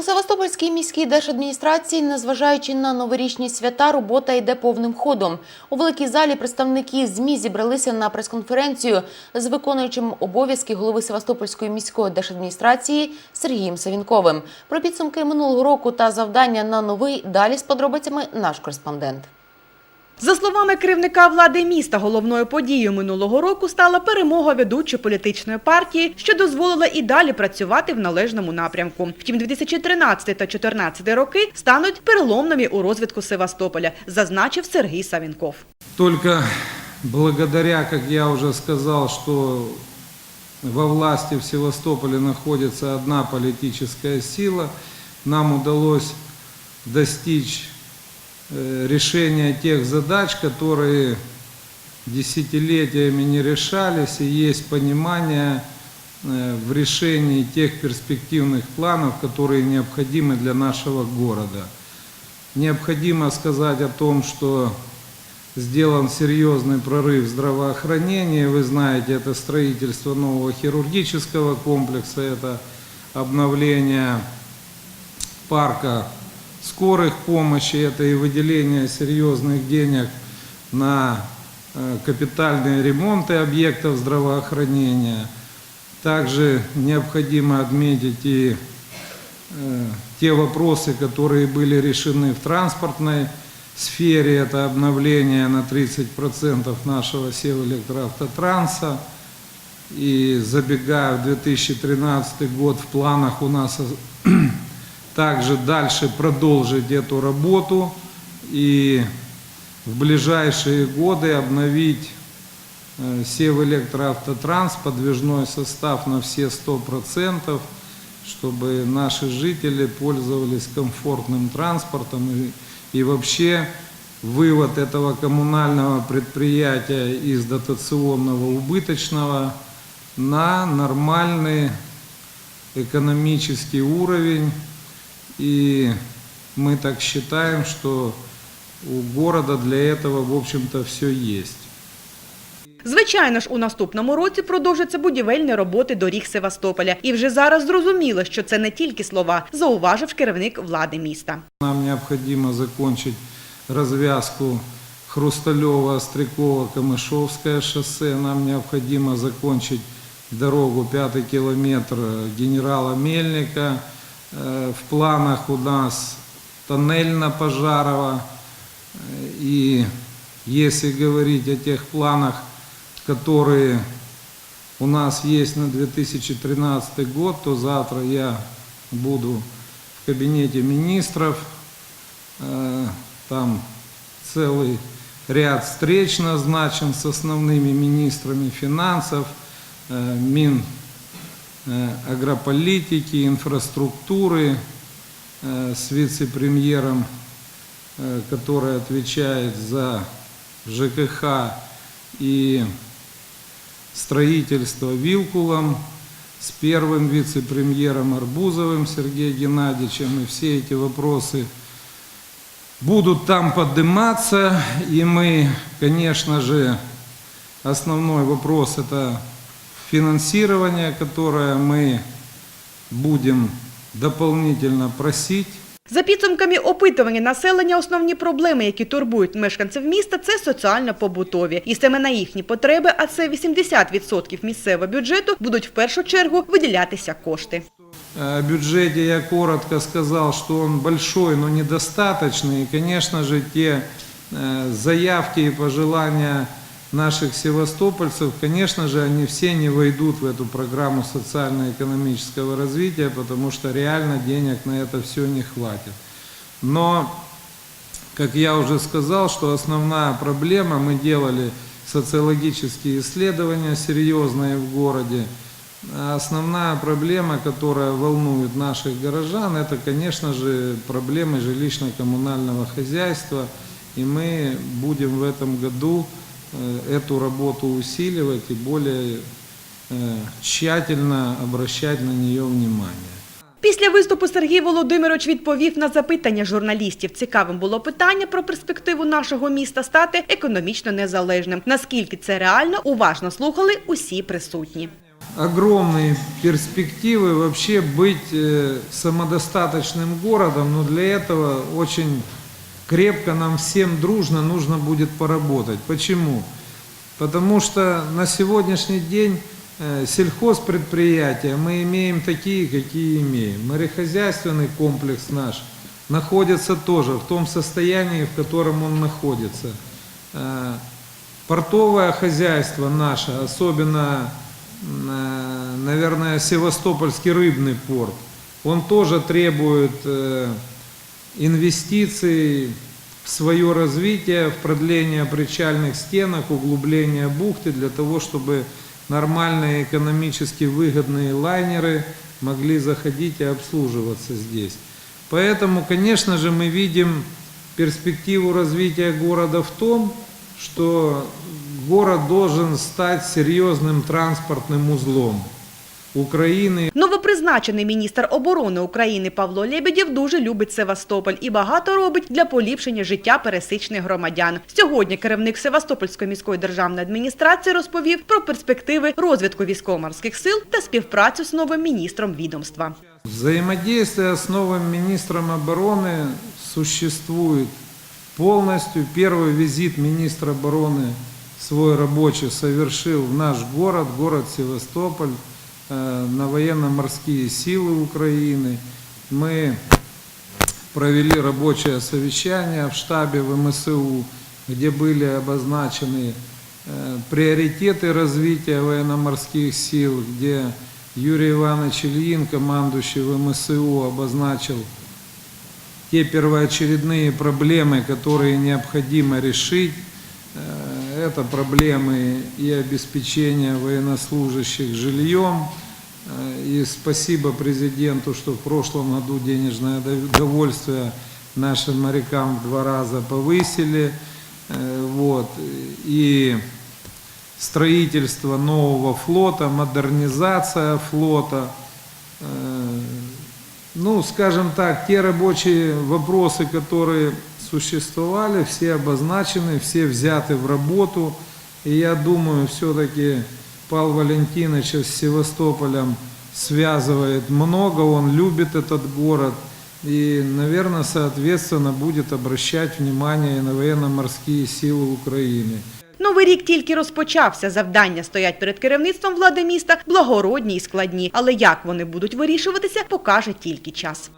У Севастопольській міській держадміністрації, незважаючи на новорічні свята, робота йде повним ходом. У великій залі представники ЗМІ зібралися на прес-конференцію з виконуючим обов'язки голови Севастопольської міської держадміністрації Сергієм Савінковим. Про підсумки минулого року та завдання на новий далі з подробицями наш кореспондент. За словами керівника влади міста, головною подією минулого року стала перемога ведучої політичної партії, що дозволила і далі працювати в належному напрямку. Втім, 2013 та 2014 роки стануть переломними у розвитку Севастополя, зазначив Сергій Савінков. Только благодаря, как я уже сказал, что во власти в Севастополе находится одна политическая сила, нам удалось достичь э, решения тех задач, которые десятилетиями не решались, и есть понимание э, в решении тех перспективных планов, которые необходимы для нашего города. Необходимо сказать о том, что сделан серьезный прорыв в здравоохранении. Вы знаете, это строительство нового хирургического комплекса, это обновление парка скорых помощи, это и выделение серьезных денег на э, капитальные ремонты объектов здравоохранения. Также необходимо отметить и э, те вопросы, которые были решены в транспортной сфере. Это обновление на 30% нашего Севэлектроавтотранса. И забегая в 2013 год, в планах у нас также дальше продолжить эту работу и в ближайшие годы обновить э, Севэлектроавтотранс, подвижной состав на все 100%, чтобы наши жители пользовались комфортным транспортом и, и вообще вывод этого коммунального предприятия из дотационного убыточного на нормальный экономический уровень. И мы так считаем, что у города для этого, в общем-то, все есть. Звичайно ж, у наступному році продовжаться будівельні роботи доріг Севастополя. І вже зараз зрозуміло, що це не тільки слова, зауважив керівник влади міста. Нам необходимо закончить развязку Хрусталево-Острякова-Камышовское шоссе. Нам необходимо закончить дорогу пятый километр генерала Мельника. Э, В планах у нас тоннель на Пожарова. Э, И если говорить о тех планах, которые у нас есть на 2013 год, то завтра я буду в кабинете министров. Э, Там целый ряд встреч назначен с основными министрами финансов, Мин агрополитики, инфраструктуры, э, с вице-премьером, э, который отвечает за ЖКХ и строительство Вилкулом, с первым вице-премьером Арбузовым Сергеем Геннадьевичем. И все эти вопросы будут там подниматься. И мы, конечно же, основной вопрос это финансирование, которое мы будем дополнительно просить За підсумками опитування населення, основні проблеми, які турбують мешканців міста, це соціально-побутові. І саме на їхні потреби, а це 80% місцевого бюджету, будуть в першу чергу виділятися кошти. О бюджете я коротко сказал, что он большой, но недостаточный. И, конечно же, те э, заявки и пожелания Наших севастопольцев, конечно же, они все не войдут в эту программу социально-экономического развития, потому что реально денег на это все не хватит. Но, как я уже сказал, что основная проблема, мы делали социологические исследования серьезные в городе, Основная проблема, которая волнует наших горожан, это, конечно же, проблемы жилищно-коммунального хозяйства. И мы будем в этом году эту работу усиливать и более э, тщательно обращать на нее внимание. Після виступу Сергій Володимирович відповів на запитання журналістів. Цікавим було питання про перспективу нашого міста стати економічно незалежним. Наскільки це реально, уважно слухали усі присутні. огромные перспективы вообще быть э, самодостаточным городом, но для этого очень крепко нам всем дружно нужно будет поработать. Почему? Потому что на сегодняшний день э, сельхозпредприятия мы имеем такие, какие имеем. Морехозяйственный комплекс наш находится тоже в том состоянии, в котором он находится. Э, Портовое хозяйство наше, особенно, э, наверное, Севастопольский рыбный порт, он тоже требует инвестиций в свое развитие, в продление причальных стенок, углубление бухты для того, чтобы нормальные экономически выгодные лайнеры могли заходить и обслуживаться здесь. Поэтому, конечно же, мы видим перспективу развития города в том, что город должен стать серьезным транспортным узлом Украины Новопризначений міністр оборони України Павло Лебедєв дуже любить Севастополь і багато робить для поліпшення життя пересічних громадян. Сьогодні керівник Севастопольської міської державної адміністрації розповів про перспективи розвитку військово-морських сил та співпрацю з новим міністром відомства. Взаимодействие с новым министром обороны существует полностью. Первый визит министра обороны свой рабочий совершил в наш город, город Севастополь, э, На военно-морские силы Украины. Мы провели рабочее совещание в штабе ВМСУ, где были обозначены э, приоритеты развития военно-морских сил, где Юрий Иванович Ильин, командующий ВМСУ, обозначил те первоочередные проблемы, которые необходимо решить. Это проблемы и обеспечения военнослужащих жильем. Э, И спасибо президенту, что в прошлом году денежное довольствие нашим морякам в два раза повысили. Э, Вот. И строительство нового флота, модернизация флота. Э, Ну, скажем так, те рабочие вопросы, которые существовали, все обозначены, все взяты в работу. И я думаю, все-таки Павел Валентинович с Севастополем связывает много, он любит этот город. И, наверное, соответственно, будет обращать внимание и на военно-морские силы Украины. Новий рік тільки розпочався. Завдання стоять перед керівництвом влади міста благородні і складні. Але як вони будуть вирішуватися, покаже тільки час.